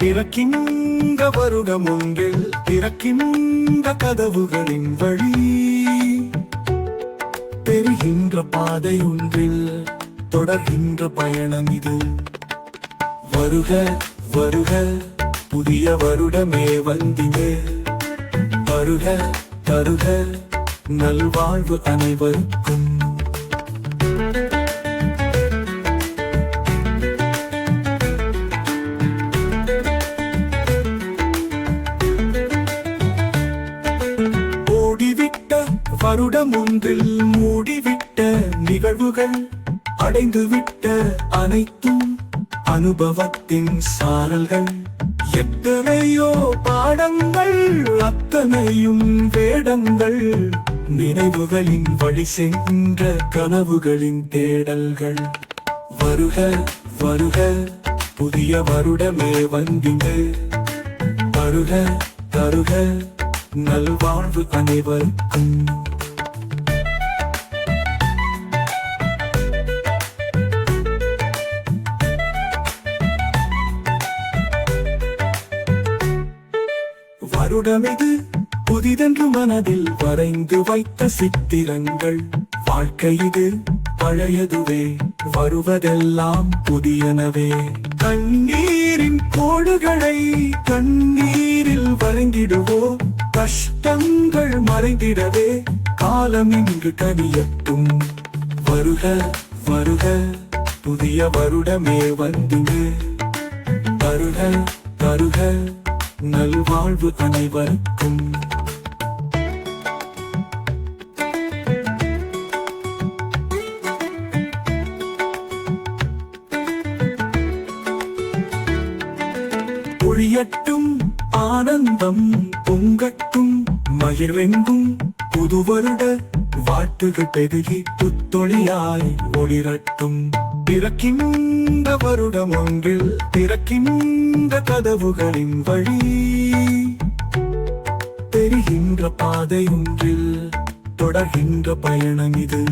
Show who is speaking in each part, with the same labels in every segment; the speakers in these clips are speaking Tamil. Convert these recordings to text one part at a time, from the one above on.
Speaker 1: திறக்கின்ற வருடம் ஒன்றில் திறக்கின்ற கதவுகளின் வழி. பெறுகின்ற பாதை ஒன்றில் தொடர்கின்ற பயணம் இது. வருக வருக புதிய வருடமே வந்தினே வருக தருக நல்வாழ்வு அனைவருக்கும். வருடம் ஒன்றில் மூடிவிட்ட நிகழ்வுகள் அடைந்துவிட்ட அனைத்தும் அனுபவத்தின் சாரல்கள். எத்தனையோ பாடங்கள் அத்தனையும் வேடங்கள் நினைவுகளின் வழி சென்ற கனவுகளின் தேடல்கள். வருக வருக புதிய வருடமே வந்தீங்க தருக தருக நல்வாழ்வு அனைவருக்கும். வருடமிது புதிதென்று மனதில் வரைந்து வைத்த சித்திரங்கள். வாழ்க்கை இது பழையதுவே வருவதெல்லாம் புதியனவே. கண்ணீரின் கோடுகளை கண்ணீரில் வரைந்திடுவோ கஷ்டங்கள் மறைந்திடவே. காலம் இங்கு கனியட்டும். வருக வருக புதிய வருடமே வந்துங்க வருக வருக நல்வாழ்வு அனைவருக்கும். ஒழியட்டும் ஆனந்தம் பொங்கட்டும் மகிழ்வெங்கும் புது வருட வாழ்த்துகள் பெருகி புத்தொழியாய் ஒளிரட்டும். பிறக்கின் பிறக்கின்ற வருடம் ஒன்றில் திறக்கின்ற கதவுகளின் வழி. தெரிகின்ற பாதை ஒன்றில் தொடர்கின்ற பயணம் இது.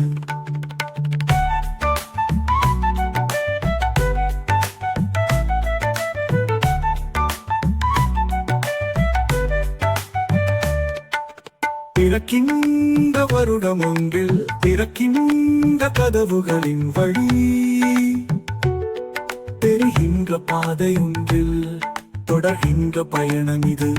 Speaker 1: திறக்கின்ற வருடம் ஒன்றில் திறக்கின்ற கதவுகளின் வழி. தெரிகின்ற பாதை ஒன்றில் தொடர்கின்ற பயணம் இது.